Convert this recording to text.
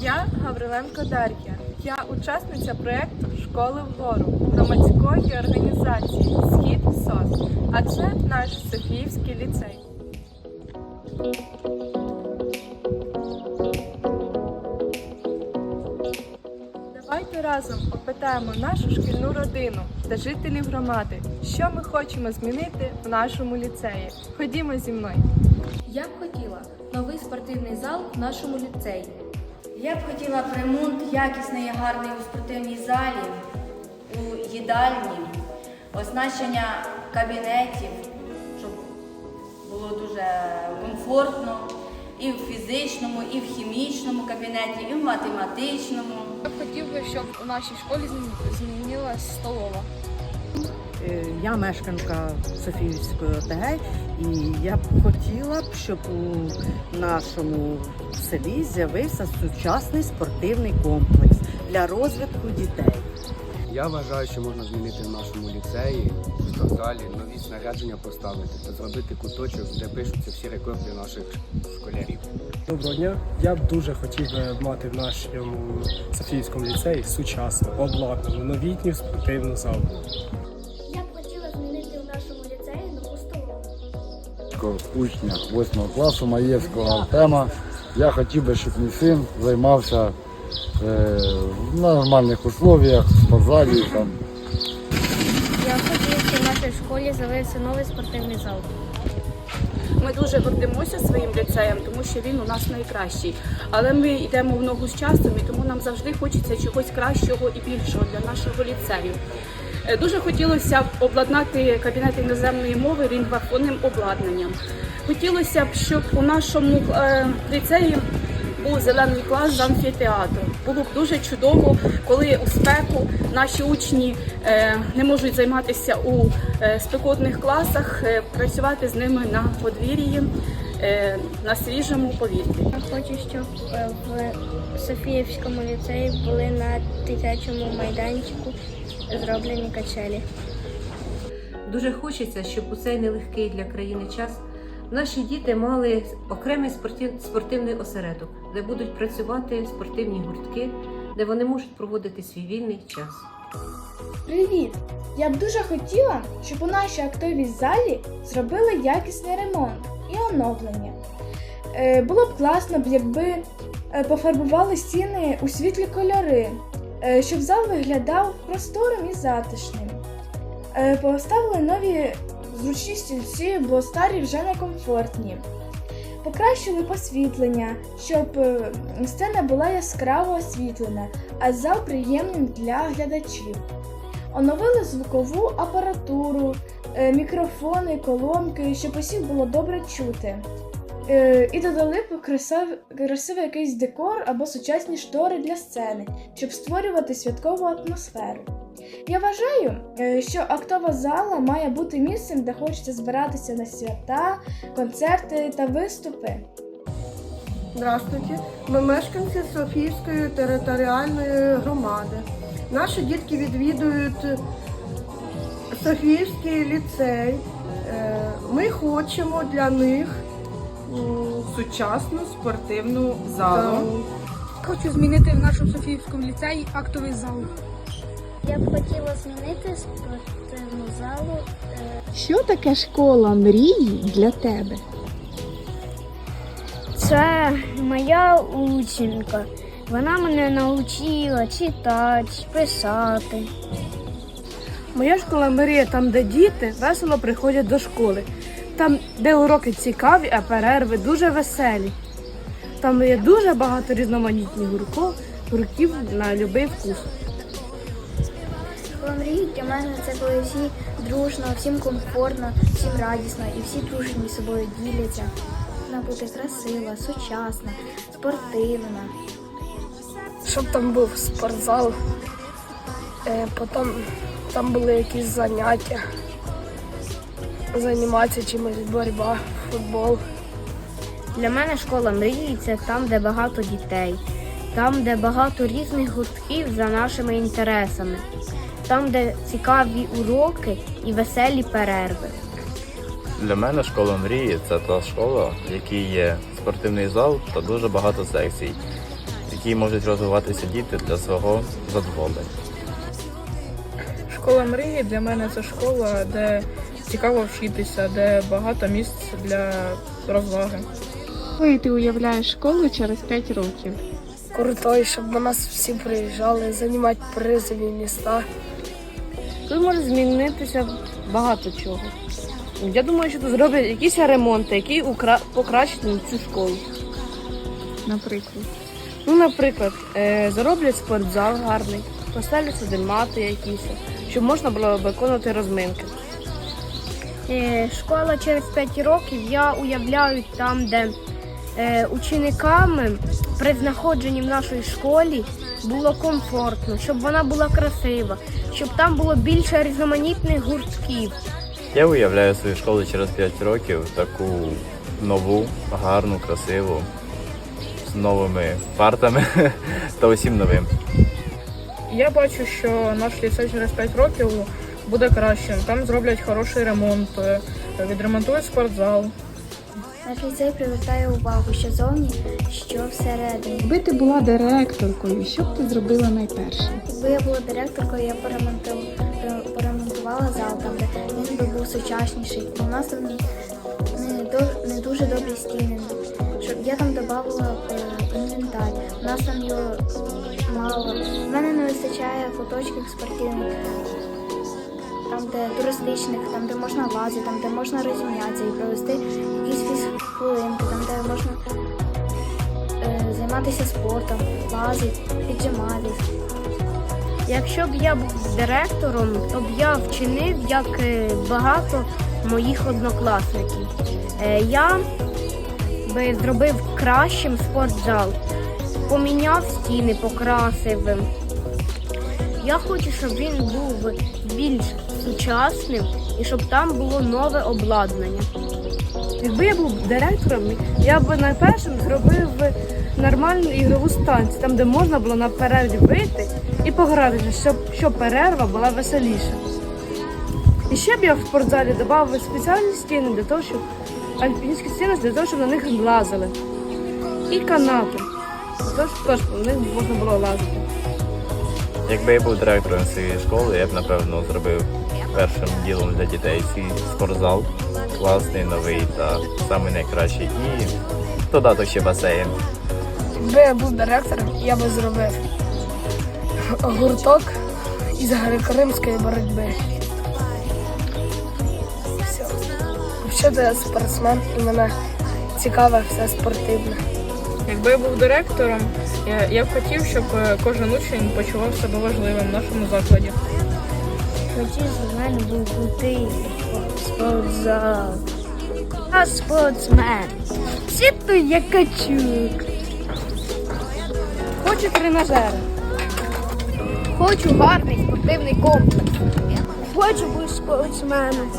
Я Гавриленко Дар'я. Я учасниця проєкту Школи вгору громадської організації Схід СОС. А це наш Софіївський ліцей. Давайте разом опитаємо нашу шкільну родину та жителів громади, що ми хочемо змінити в нашому ліцеї. Ходімо зі мною. Я б хотіла новий спортивний зал в нашому ліцеї. Я б хотіла б ремонт якісний і гарний у спортивній залі, у їдальні, оснащення кабінетів, щоб було дуже комфортно і в фізичному, і в хімічному кабінеті, і в математичному. Я б хотів би, щоб у нашій школі змі- змінилась столова. Е, Я мешканка Софіївської ОТГ, і я б хотіла б, щоб у нашому селі з'явився сучасний спортивний комплекс для розвитку дітей. Я вважаю, що можна змінити в нашому ліцеї, в спортзалі, нові снарядження поставити та зробити куточок, де пишуться всі рекорди наших школярів. Доброго дня. Я б дуже хотів би мати в нашому Софійському ліцеї сучасну, обладнану, новітню спортивну залу. Ко- учня 8 класу Маєвського Артема. Я хотів би, щоб мій син займався е, в нормальних условіях, в спортзалі. Я хотів, щоб в нашій школі з'явився новий спортивний зал. Ми дуже гордимося своїм ліцеєм, тому що він у нас найкращий. Але ми йдемо в ногу з часом, і тому нам завжди хочеться чогось кращого і більшого для нашого ліцею. Е, Дуже хотілося б обладнати кабінет іноземної мови лінгвофонним обладнанням. Хотілося б, щоб у нашому е, ліцеї був зелений клас з амфітеатром. Було б дуже чудово, коли у спеку наші учні е, не можуть займатися у спекотних класах, працювати з ними на подвір'ї на свіжому повітрі. Хочу, щоб в Софіївському ліцеї були на дитячому майданчику зроблені качелі. Дуже хочеться, щоб у цей нелегкий для країни час наші діти мали окремий спортив- спортивний осередок, де будуть працювати спортивні гуртки, де вони можуть проводити свій вільний час. Привіт! Я б дуже хотіла, щоб у нашій актовій залі зробили якісний ремонт і оновлення. Е, було б класно, якби е, пофарбували стіни у світлі кольори, щоб зал виглядав просторим і затишним. Е, поставили нові зручні стільці, бо старі вже некомфортні. Покращили посвітлення, щоб е, сцена була яскраво освітлена, а зал приємним для глядачів. Оновили звукову апаратуру, е, мікрофони, колонки, щоб усіх було добре чути. Е, І додали б красив, красивий якийсь декор або сучасні штори для сцени, щоб створювати святкову атмосферу. Я вважаю, е, що актова зала має бути місцем, де хочеться збиратися на свята, концерти та виступи. Здравствуйте, ми мешканці Софіївської територіальної громади. Наші дітки відвідують Софіївський ліцей. Е, Ми хочемо для них Сучасну спортивну залу. Хочу змінити в нашому Софіївському ліцеї актовий зал. Я б хотіла змінити спортивну залу. е, Що таке школа мрії для тебе? Це моя ученька. Вона мене навчила читати, писати. Моя школа Марія там, де діти весело приходять до школи. Там, де уроки цікаві, а перерви дуже веселі. Там є дуже багато різноманітних гурків, гурків на будь-який вкус. Мрії для мене це коли всі дружно, всім комфортно, всім радісно і всі дружні між собою діляться. Вона буде красива, сучасна, спортивна. Щоб там був спортзал, е, потім там були якісь заняття, займатися чимось, боротьба, футбол. Для мене школа мрії це там, де багато дітей, там, де багато різних гуртків за нашими інтересами, там, де цікаві уроки і веселі перерви. Для мене школа мрії це та школа, в якій є спортивний зал та дуже багато секцій, якій можуть розвиватися діти для свого задоволення. Школа мрії для мене це школа, де цікаво вчитися, де багато місць для розваги. Коли ти уявляєш школу через 5 років? Крутой, щоб до нас всі приїжджали, займати призові міста. Тут може змінитися багато чого. Я думаю, що тут зроблять якісь ремонти, які укра... покращать цю школу. Наприклад. Ну, наприклад, е, зроблять спортзал гарний, поставлять сюди мати якісь, щоб можна було виконувати розминки. Е, Школа через 5 років я уявляю там, де е, учениками при знаходженні в нашій школі було комфортно, щоб вона була красива, щоб там було більше різноманітних гуртків. Я уявляю свою школу через 5 років таку нову, гарну, красиву, з новими партами та усім новим. Я бачу, що наш ліцей через 5 років буде кращим. Там зроблять хороший ремонт, е, відремонтують спортзал. Наш ліцей привертає увагу, що зовні, що всередині. Якби ти була директоркою, що б ти зробила найперше? Якби я була директоркою, я поремонтувала зал там, де він би був сучасніший. У нас там не, не дуже добрі стіни. Щоб я там додавала е, інвентар. У нас там його мало. У мене не вистачає куточків спортивних. Там, де туристичних, там, де можна лазити, там, де можна розімнятися і провести якісь фізхвилинки, там, де можна е, займатися спортом, лазити, піджиматись. Якщо б я був директором, то б я вчинив як е, багато моїх однокласників. Е, Я би зробив кращим спортзал, поміняв стіни, покрасив. Я хочу, щоб він був більш сучасним і щоб там було нове обладнання. Якби я був директором, я б найпершим зробив нормальну ігрову станцію, там де можна було на перерві вийти і погратися, щоб, щоб перерва була веселіша. І ще б я в спортзалі додав спеціальні стіни для того, щоб альпіністські стіни для того, щоб на них лазили. І канати. Щоб теж на них можна було лазити. Якби я був директором цієї школи, я б напевно зробив першим ділом для дітей свій спортзал, класний, новий та самий найкращий. І додаток ще басейн. Якби я був директором, я би зробив гурток із греко-римської боротьби. Все. Взагалі я спортсмен і мене цікаве все спортивне. Якби я був директором, я, я б хотів, щоб е, кожен учень почував себе важливим в нашому закладі. Хотів, в мене був крутий спортзал. Я спортсмен. Сіпто я качук. Хочу тренажери. Хочу гарний спортивний комплекс. Хочу бути спортсменом.